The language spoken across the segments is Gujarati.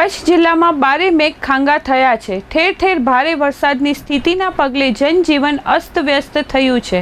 કચ્છ જિલ્લામાં બારે મેઘ ખાંગા થયા છે. ઠેર ઠેર ભારે વરસાદની સ્થિતિના પગલે જનજીવન અસ્તવ્યસ્ત થયું છે.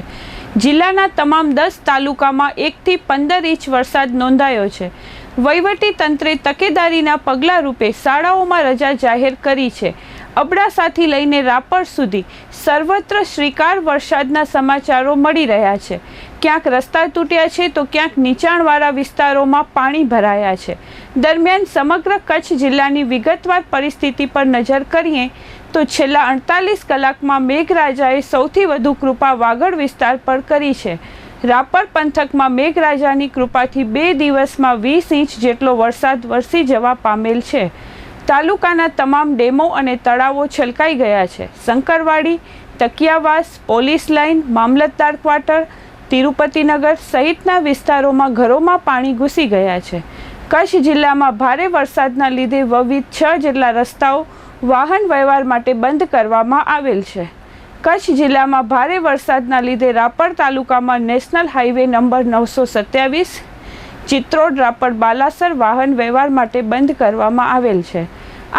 જિલ્લાના તમામ દસ તાલુકામાં એકથી પંદર ઇંચ વરસાદ નોંધાયો છે. વહીવટી તંત્રે તકેદારીના પગલાં રૂપે શાળાઓમાં રજા જાહેર કરી છે. અબડાસાથી લઈને રાપર સુધી સર્વત્ર શ્રીકાર વરસાદના સમાચારો મળી રહ્યા છે. ક્યાંક રસ્તા તૂટ્યા છે તો ક્યાંક નીચાણવાળા વિસ્તારોમાં પાણી ભરાયા છે. દરમિયાન સમગ્ર કચ્છ જિલ્લાની વિગતવાર પરિસ્થિતિ પર નજર કરીએ તો છેલ્લા અડતાલીસ કલાકમાં મેઘરાજાએ સૌથી વધુ કૃપા વાગડ વિસ્તાર પર કરી છે. રાપર પંથકમાં મેઘરાજાની કૃપાથી બે દિવસમાં વીસ ઇંચ જેટલો વરસાદ વરસી જવા પામેલ છે. તાલુકાના તમામ ડેમો અને તળાવો છલકાઈ ગયા છે. શંકરવાડી, તકિયાવાસ, પોલીસ લાઇન, મામલતદાર ક્વાર્ટર, તિરુપતિનગર સહિતના વિસ્તારોમાં ઘરોમાં પાણી ઘૂસી ગયા છે. કચ્છ જિલ્લામાં ભારે વરસાદના લીધે વવિધ છ જેટલા રસ્તાઓ વાહન વ્યવહાર માટે બંધ કરવામાં આવેલ છે. કચ્છ જિલ્લામાં ભારે વરસાદના લીધે રાપર તાલુકામાં નેશનલ હાઈવે નંબર નવસો સત્યાવીસ ચિત્રોડ રાપર બાલાસર વાહન વ્યવહાર માટે બંધ કરવામાં આવેલ છે.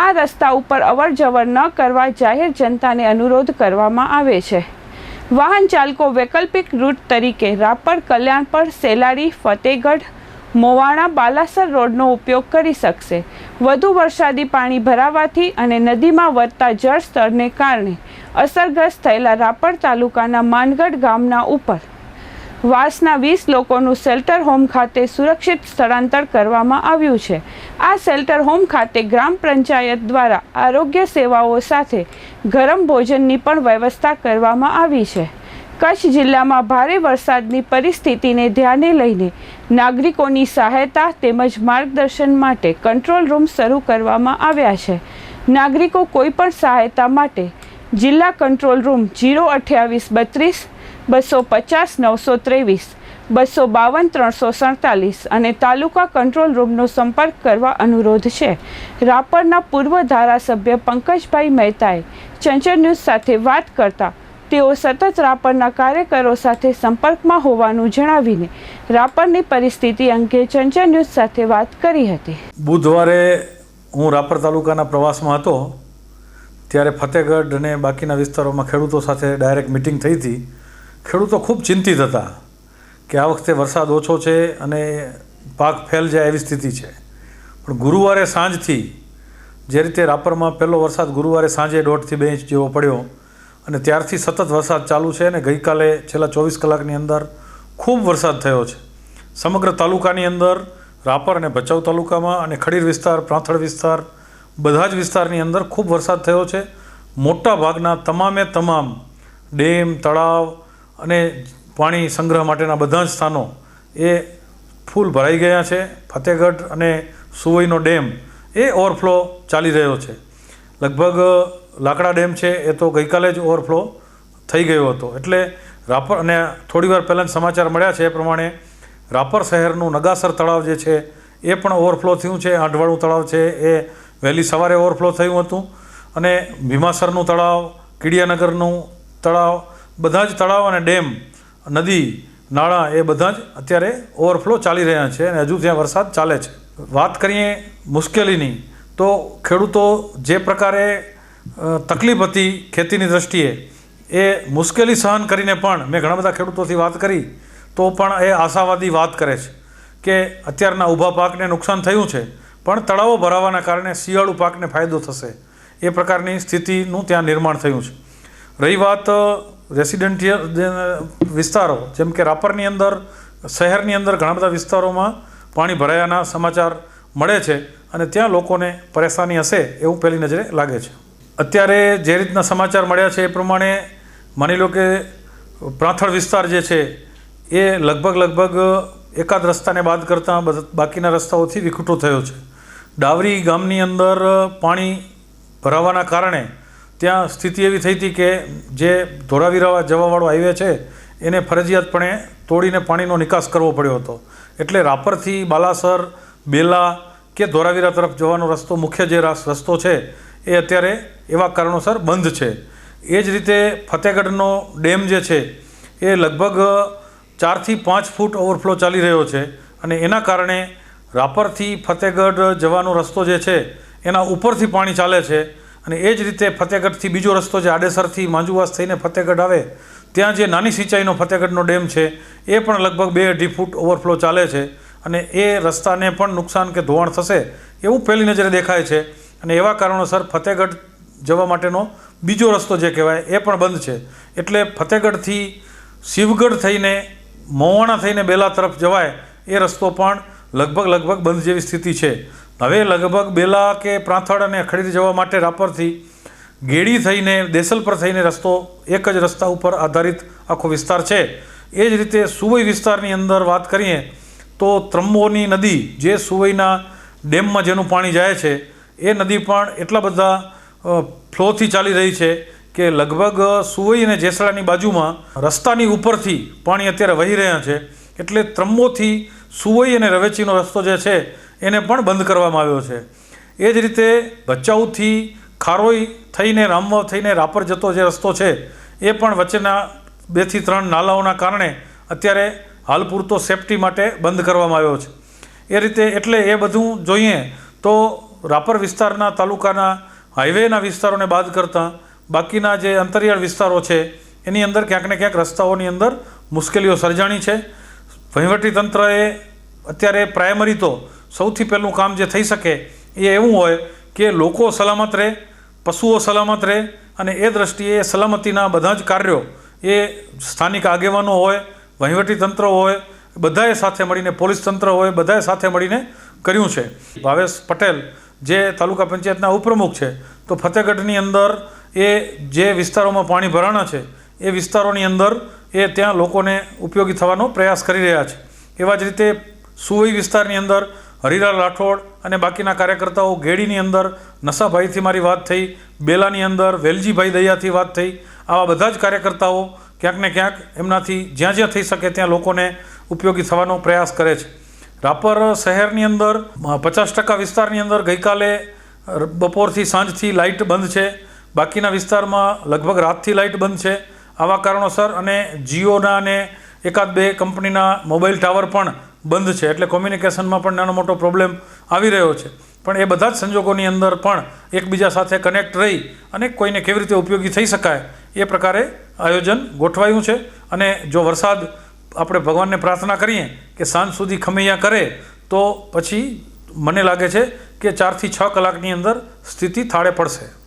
આ રસ્તા ઉપર અવર જવર ન કરવા જાહેર જનતાને અનુરોધ કરવામાં આવે છે. વાહન ચાલકો વૈકલ્પિક રૂટ તરીકે રાપર કલ્યાણપર સેલારી ફતેગઢ, મોવાણા, બાલાસર રોડનો ઉપયોગ કરી શકશે. વધુ વરસાદી પાણી ભરાવાથી અને નદીમાં વધતા જળ સ્તરને કારણે અસરગ્રસ્ત થયેલા રાપર તાલુકાના માનગઢ ગામના ઉપર વાસના વીસ લોકોનું શેલ્ટર હોમ ખાતે સુરક્ષિત સ્થળાંતર કરવામાં આવ્યું છે. આ શેલ્ટર હોમ ખાતે ગ્રામ પંચાયત દ્વારા આરોગ્ય સેવાઓ સાથે ગરમ ભોજનની પણ વ્યવસ્થા કરવામાં આવી છે. કચ્છ જિલ્લામાં ભારે વરસાદની પરિસ્થિતિને ધ્યાને લઈને નાગરિકોની સહાયતા તેમજ માર્ગદર્શન માટે કંટ્રોલ રૂમ શરૂ કરવામાં આવ્યા છે. નાગરિકો કોઈપણ સહાયતા માટે જિલ્લા કંટ્રોલ રૂમ જીરો અઠ્યાવીસ બત્રીસ બસો પચાસ, નવસો ત્રેવીસ, બસો બાવન, ત્રણસો સડતાલીસ અને તાલુકા કંટ્રોલ રૂમનો સંપર્ક કરવા અનુરોધ છે. રાપરના પૂર્વ ધારાસભ્ય પંકજભાઈ મહેતાએ ચંચળ ન્યૂઝ સાથે વાત કરતા તેઓ સતત રાપરના કાર્યકરો સાથે સંપર્કમાં હોવાનું જણાવીને રાપરની પરિસ્થિતિ અંગે ચંચળ ન્યૂઝ સાથે વાત કરી હતી. બુધવારે હું રાપર તાલુકાના પ્રવાસમાં હતો, ત્યારે ફતેહગઢ અને બાકીના વિસ્તારોમાં ખેડૂતો સાથે ડાયરેક્ટ મિટિંગ થઈ હતી. ખેડૂતો ખૂબ ચિંતિત હતા કે આ વખતે વરસાદ ઓછો છે અને પાક ફેલ જાય એવી સ્થિતિ છે. પણ ગુરુવારે સાંજથી જે રીતે રાપરમાં પહેલો વરસાદ ગુરુવારે સાંજે દોઢથી બે ઇંચ જેવો પડ્યો અને ત્યારથી સતત વરસાદ ચાલુ છે અને ગઈકાલે છેલ્લા ચોવીસ કલાકની અંદર ખૂબ વરસાદ થયો છે. સમગ્ર તાલુકાની અંદર રાપર અને ભચાઉ તાલુકામાં અને ખડીર વિસ્તાર, પ્રાંથળ વિસ્તાર, બધા જ વિસ્તારની અંદર ખૂબ વરસાદ થયો છે. મોટા ભાગના તમામે તમામ ડેમ, તળાવ અને પાણી સંગ્રહ માટેના બધા જ સ્થાનો એ ફૂલ ભરાઈ ગયા છે. ફતેહગઢ અને સુવઈનો ડેમ એ ઓવરફ્લો ચાલી રહ્યો છે. લગભગ લાકડા ડેમ છે એ તો ગઈકાલે જ ઓવરફ્લો થઈ ગયો હતો. એટલે રાપર અને થોડી વાર પહેલાં સમાચાર મળ્યા છે એ પ્રમાણે રાપર શહેરનું નગાસર તળાવ જે છે એ પણ ઓવરફ્લો થયું છે. આંઢવાળું તળાવ છે એ વહેલી સવારે ઓવરફ્લો થયું હતું. અને ભીમાસરનું તળાવ, કીડિયાનગરનું તળાવ બધા જ તળાવ અને ડેમ, નદી, નાળા એ બધા જ અત્યારે ઓવરફ્લો ચાલી રહ્યા છે અને હજુ ત્યાં વરસાદ ચાલે છે. વાત કરીએ મુશ્કેલીની, તો ખેડૂતો જે પ્રકારે તકલીફ હતી ખેતીની દ્રષ્ટિએ, એ મુશ્કેલી સહન કરીને પણ, મેં ઘણા બધા ખેડૂતોથી વાત કરી, તો પણ એ આશાવાદી વાત કરે છે કે અત્યારના ઊભા પાકને નુકસાન થયું છે, પણ તળાવો ભરાવાના કારણે શિયાળુ પાકને ફાયદો થશે. એ પ્રકારની સ્થિતિનું ત્યાં નિર્માણ થયું છે. રહી વાત રેસિડેન્ટિયલ વિસ્તારો, જેમ કે રાપરની અંદર, શહેરની અંદર ઘણા બધા વિસ્તારોમાં પાણી ભરાયાના સમાચાર મળે છે અને ત્યાં લોકોને પરેશાની હશે એવું પહેલી નજરે લાગે છે. અત્યારે જે રીતના સમાચાર મળ્યા છે એ પ્રમાણે માની લો કે પ્રાંથળ વિસ્તાર જે છે, એ લગભગ લગભગ એકાદ રસ્તાને બાદ કરતાં બાકીના રસ્તાઓથી વિખૂટો થયો છે. ડાવરી ગામની અંદર પાણી ભરાવાના કારણે ત્યાં સ્થિતિ એવી થઈ હતી કે જે ધોળાવીરાવા જવાવાળો હાઈવે છે, એને ફરજિયાતપણે તોડીને પાણીનો નિકાસ કરવો પડ્યો હતો. એટલે રાપરથી બાલાસર, બેલા કે ધોળાવીરા તરફ જવાનો રસ્તો, મુખ્ય જે રાસ- રસ્તો છે, એ અત્યારે એવા કારણોસર બંધ છે. એ જ રીતે ફતેહગઢનો ડેમ જે છે, એ લગભગ ચારથી પાંચ ફૂટ ઓવરફ્લો ચાલી રહ્યો છે અને એના કારણે રાપરથી ફતેહગઢ જવાનો રસ્તો જે છે, એના ઉપરથી પાણી ચાલે છે અને એ જ રીતે ફતેહગઢથી બીજો રસ્તો જે આડેસરથી માંજુવાસ થઈને ફતેહગઢ આવે, ત્યાં જે નાની સિંચાઈનો ફતેગઢનો ડેમ છે, એ પણ લગભગ બે અઢી ફૂટ ઓવરફ્લો ચાલે છે અને એ રસ્તાને પણ નુકસાન કે ધોવાણ થશે એવું પહેલી નજરે દેખાય છે અને એવા કારણોસર ફતેગઢ જવા માટેનો બીજો રસ્તો જે કહેવાય એ પણ બંધ છે. એટલે ફતેહગઢથી શિવગઢ થઈને મોવાણા થઈને બેલા તરફ જવાય એ રસ્તો પણ લગભગ લગભગ બંધ જેવી સ્થિતિ છે. હવે લગભગ બેલા કે પ્રાંથળ અને ખડીર જવા માટે રાપરથી ગેડી થઈને દેસલપર થઈને રસ્તો, એક જ રસ્તા ઉપર આધારિત આખો વિસ્તાર છે. એ જ રીતે સુવઈ વિસ્તારની અંદર વાત કરીએ તો ત્રંબોની નદી જે સુવઈના ડેમમાં જેનું પાણી જાય છે, એ નદી પણ એટલા બધા ફ્લોથી ચાલી રહી છે કે લગભગ સુવઈ અને જેસડાની બાજુમાં રસ્તાની ઉપરથી પાણી અત્યારે વહી રહ્યા છે. એટલે ત્રંબોથી સુવઈ અને રવેચીનો રસ્તો જે છે એને પણ બંધ કરવામાં આવ્યો છે. એ જ રીતે ભચાઉથી ખારોઈ થઈને, રામવાવ થઈને રાપર જતો જે રસ્તો છે, એ પણ વચ્ચેના બેથી ત્રણ નાલાઓના કારણે અત્યારે હાલ પૂરતો સેફટી માટે બંધ કરવામાં આવ્યો છે. એ રીતે એટલે એ બધું જોઈએ તો રાપર વિસ્તારના તાલુકાના હાઈવેના વિસ્તારોને બાદ કરતાં બાકીના જે અંતરિયાળ વિસ્તારો છે, એની અંદર ક્યાંક ને ક્યાંક રસ્તાઓની અંદર મુશ્કેલીઓ સર્જાણી છે. વહીવટી તંત્રએ અત્યારે પ્રાઇમરી તો સૌથી પહેલું કામ જે થઈ શકે એ એવું હોય કે લોકો સલામત રહે, પશુઓ સલામત રહે અને એ દ્રષ્ટિએ સલામતીના બધા જ કાર્યો એ સ્થાનિક આગેવાનો હોય, વહીવટી તંત્ર હોય, બધાએ સાથે મળીને પોલીસ તંત્ર હોય, બધાએ સાથે મળીને કર્યું છે. ભાવેશ પટેલ જે તાલુકા પંચાયતના ઉપપ્રમુખ છે, તો ફતેગઢની અંદર એ જે વિસ્તારોમાં પાણી ભરાણા છે, એ વિસ્તારોની અંદર એ ત્યાં લોકોને ઉપયોગી થવાનો પ્રયાસ કરી રહ્યા છે. એવા જ રીતે સુવઈ વિસ્તારની અંદર હરિલાલ રાઠોડ અને બાકીના કાર્યકર્તાઓ ગેડીની અંદર નશાભાઈથી મારી વાત થઈ, બેલાની અંદર વેલજીભાઈ દયાથી વાત થઈ. આવા બધા જ કાર્યકર્તાઓ ક્યાંક ને ક્યાંક એમનાથી જ્યાં જ્યાં થઈ શકે ત્યાં લોકોને ઉપયોગી થવાનો પ્રયાસ કરે છે. રાપર શહેરની અંદર પચાસ ટકા વિસ્તારની અંદર ગઈકાલે બપોરથી સાંજથી લાઇટ બંધ છે. બાકીના વિસ્તારમાં લગભગ રાતથી લાઇટ બંધ છે. આવા કારણોસર અને જીઓના અને એકાદ બે કંપનીના મોબાઈલ ટાવર પણ બંધ છે. એટલે કોમ્યુનિકેશનમાં પણ નાનો મોટો પ્રોબ્લેમ આવી રહ્યો છે. પણ એ બધા જ સંજોગોની અંદર પણ એકબીજા સાથે કનેક્ટ રહી અને કોઈને કેવી રીતે ઉપયોગી થઈ શકાય એ પ્રકારે આયોજન ગોઠવાયું છે. અને જો વરસાદ આપણે ભગવાનને પ્રાર્થના કરીએ કે સાંજ સુધી ખમૈયા કરે, તો પછી મને લાગે છે કે ચારથી છ કલાકની અંદર સ્થિતિ થાળે પડશે.